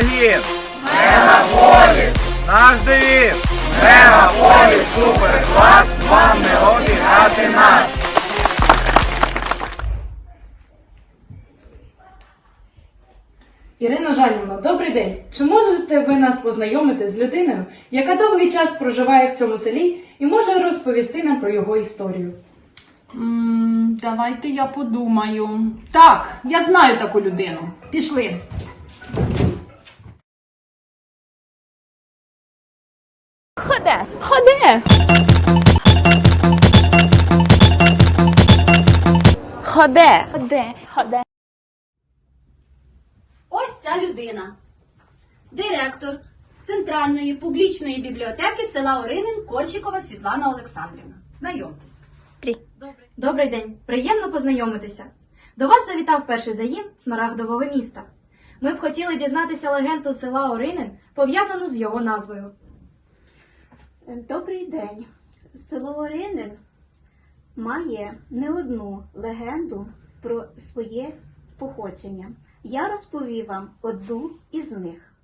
наш! Мегаполіс! Наш девіз! Мегаполіс суперклас! Вам не обіграти нас! Ірина Жанівна, добрий день. Чи можете ви нас познайомити з людиною, яка довгий час проживає в цьому селі і може розповісти нам про його історію? М, давайте я подумаю. Так, я знаю таку людину. Пішли. Ходе, ходе. Ходе. Ходе, ходе. Ось ця людина. Директор Центральної публічної бібліотеки села Оринин Корчикова Світлана Олександрівна. Знайомтесь. Добрий день, приємно познайомитися. До вас завітав перший загін Смарагдового міста. Ми б хотіли дізнатися легенду села Оринин, пов'язану з його назвою. Добрий день. Село Оринин має не одну легенду про своє походження. Я розповім вам одну із них.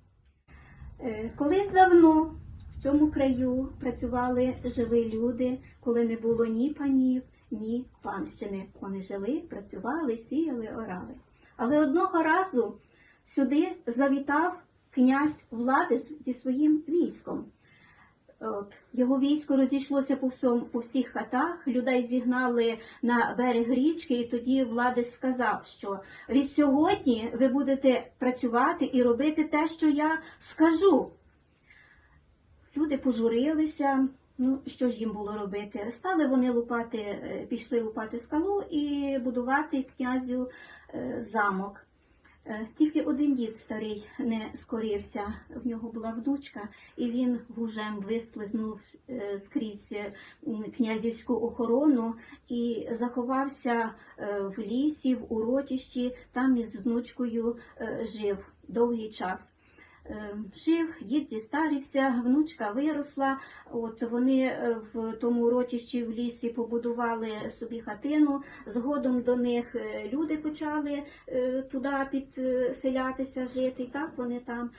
Е, Колись давно в цьому краю працювали, жили люди, коли не було ні панів, ні панщини. Вони жили, працювали, сіяли, орали. Але одного разу сюди завітав князь Владис зі своїм військом. От, його військо розійшлося по, всьому, по всіх хатах, людей зігнали на берег річки, і тоді Владис сказав, що від сьогодні ви будете працювати і робити те, що я скажу. Люди пожурилися. Ну, що ж їм було робити? Стали вони лупати, е, пішли лупати скалу і будувати князю е, замок. Е, Тільки один дід старий не скорився. В нього була внучка, і він гужем вислизнув е, скрізь е, князівську охорону і заховався в лісі, в урочищі. Там із внучкою жив довгий час. Жив, дід зістарився, внучка виросла. От вони е, в тому урочищі в лісі побудували собі хатину. Згодом до них е, люди почали е, туди підселятися жити, і так вони там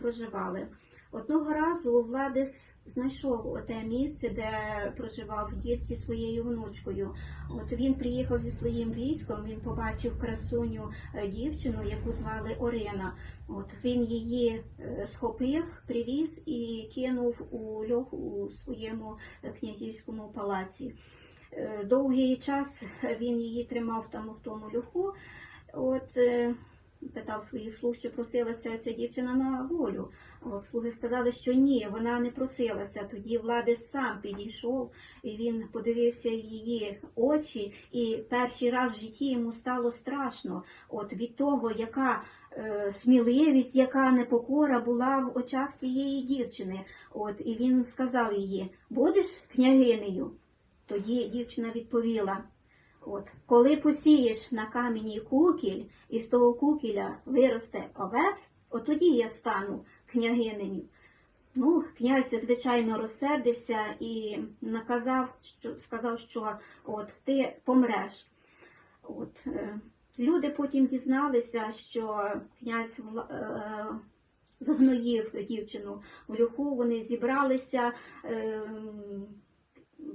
проживали. Одного разу Владис знайшов те місце, де проживав дід зі своєю внучкою. От він приїхав зі своїм військом, він побачив красуню е, дівчину, яку звали Орина. От він її е, схопив, привіз і кинув у льох у своєму е, князівському палаці. Довгий час він її тримав там в тому льоху. От питав своїх слуг, чи просилася ця дівчина на волю. От слуги сказали, що ні, вона не просилася. Тоді Владис сам підійшов і він подивився її очі, і перший раз в житті йому стало страшно. От від того, яка е, сміливість, яка непокора була в очах цієї дівчини. От і він сказав їй: будеш княгинею? Тоді дівчина відповіла. От, коли посієш на камені кукіль, і з того кукіля виросте овес, от тоді я стану княгинею. Ну, князь, звичайно, розсердився і наказав, що сказав, що от ти помреш. От, е, люди потім дізналися, що князь е, загноїв дівчину в люху, вони зібралися. Е,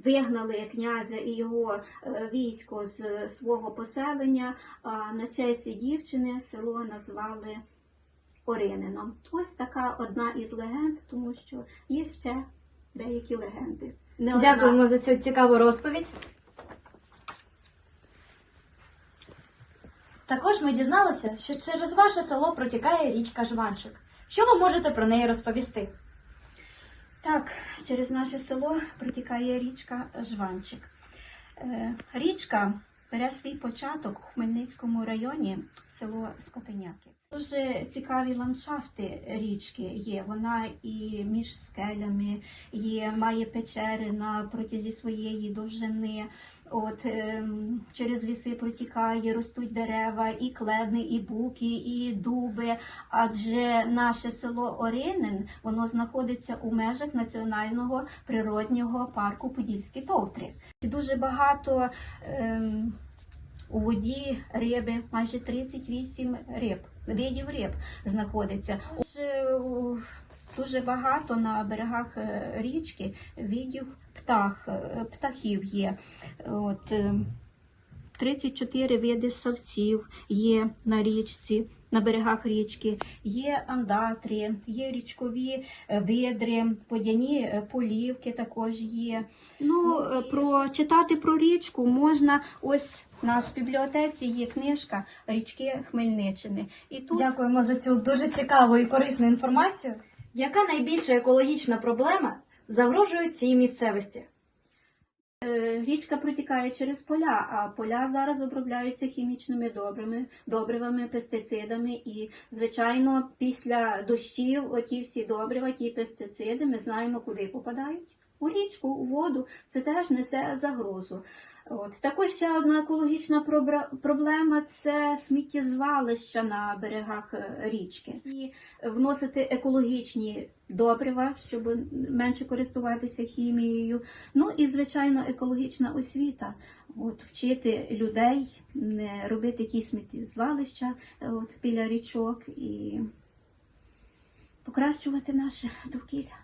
вигнали князя і його е, військо з свого поселення, а на честь дівчини село назвали Оринином. Ось така одна із легенд, тому що є ще деякі легенди. Не одна. Дякуємо за цю цікаву розповідь. Також ми дізналися, що через ваше село протікає річка Жванчик. Що ви можете про неї розповісти? Так, через наше село протікає річка Жванчик. Е, Річка бере свій початок у Хмельницькому районі, село Скотиняки. Дуже цікаві ландшафти річки є. Вона і між скелями, є, має печери на протязі своєї довжини. От ем, через ліси протікає, ростуть дерева, і клени, і буки, і дуби. Адже наше село Оринин воно знаходиться у межах національного природнього парку Подільські Товтри. Дуже багато ем, у воді риби, майже 38 риб видів риб знаходиться. Дуже багато на берегах е, річки видів птах, е, птахів є. От, е, 34 види савців є на річці, на берегах річки, є андатрі, є річкові е, видри, водяні е, полівки також є. Ну, е, про читати про річку можна ось у нас в бібліотеці є книжка Річки Хмельниччини. І тут Дякуємо за цю дуже цікаву і корисну інформацію. Яка найбільша екологічна проблема загрожує цій місцевості? Е, Річка протікає через поля, а поля зараз обробляються хімічними добрими, добривами, пестицидами. І, звичайно, після дощів оті всі добрива, ті пестициди, ми знаємо, куди попадають. У річку, у воду. Це теж несе загрозу. От. Також ще одна екологічна проблема це сміттєзвалища на берегах е, річки. І вносити екологічні добрива, щоб менше користуватися хімією. Ну і звичайно, екологічна освіта. От вчити людей не робити ті сміттєзвалища е, от, біля річок і покращувати наше довкілля.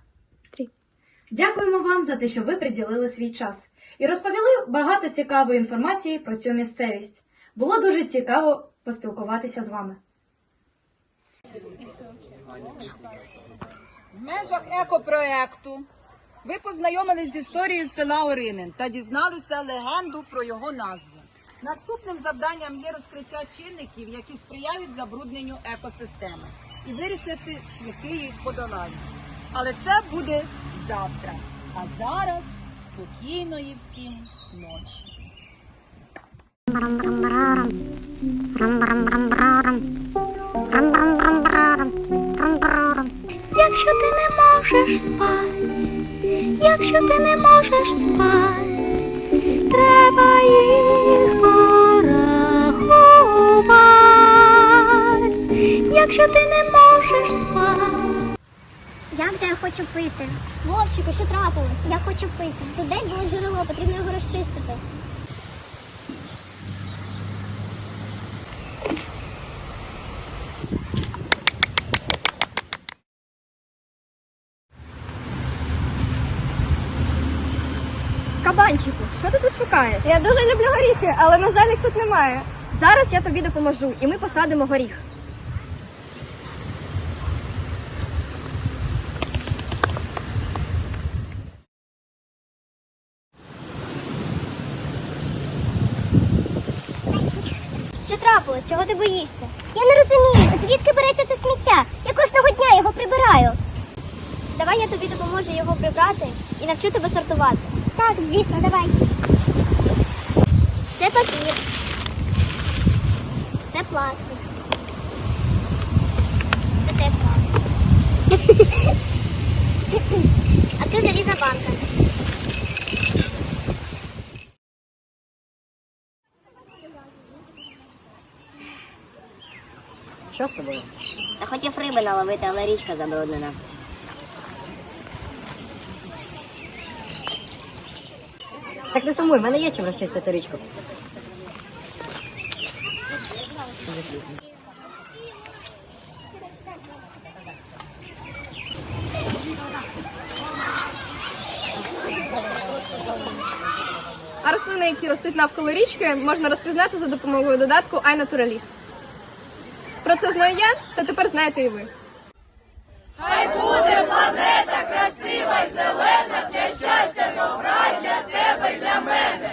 Дякуємо вам за те, що ви приділили свій час і розповіли багато цікавої інформації про цю місцевість. Було дуже цікаво поспілкуватися з вами. В межах екопроекту ви познайомились з історією села Оринин та дізналися легенду про його назву. Наступним завданням є розкриття чинників, які сприяють забрудненню екосистеми, і вирішити шляхи їх подолання. Але це буде завтра. А зараз спокійної всім ночі. Якщо ти не можеш спати, якщо ти не можеш спати, треба їх порахувати. Якщо ти не можеш. Я хочу пити. Вовчику, що трапилось? Я хочу пити. Тут десь було джерело, потрібно його розчистити. Кабанчику, що ти тут шукаєш? Я дуже люблю горіхи, але на жаль їх тут немає. Зараз я тобі допоможу, і ми посадимо горіх. Що трапилось? Чого ти боїшся? Я не розумію, звідки береться це сміття? Я кожного дня його прибираю. Давай я тобі допоможу його прибрати і навчу тебе сортувати. Так, звісно, давай. Це папір. Це пластик. Це теж пластик. А це залізна банка. Що з тобою? Та хотів риби наловити, але річка забруднена. Так не сумуй, в мене є чим розчистити річку. А рослини, які ростуть навколо річки, можна розпізнати за допомогою додатку iNaturalist. Це знаю я, та тепер знаєте і ви. Хай буде планета красива й зелена, для щастя, добра, для тебе, і для мене.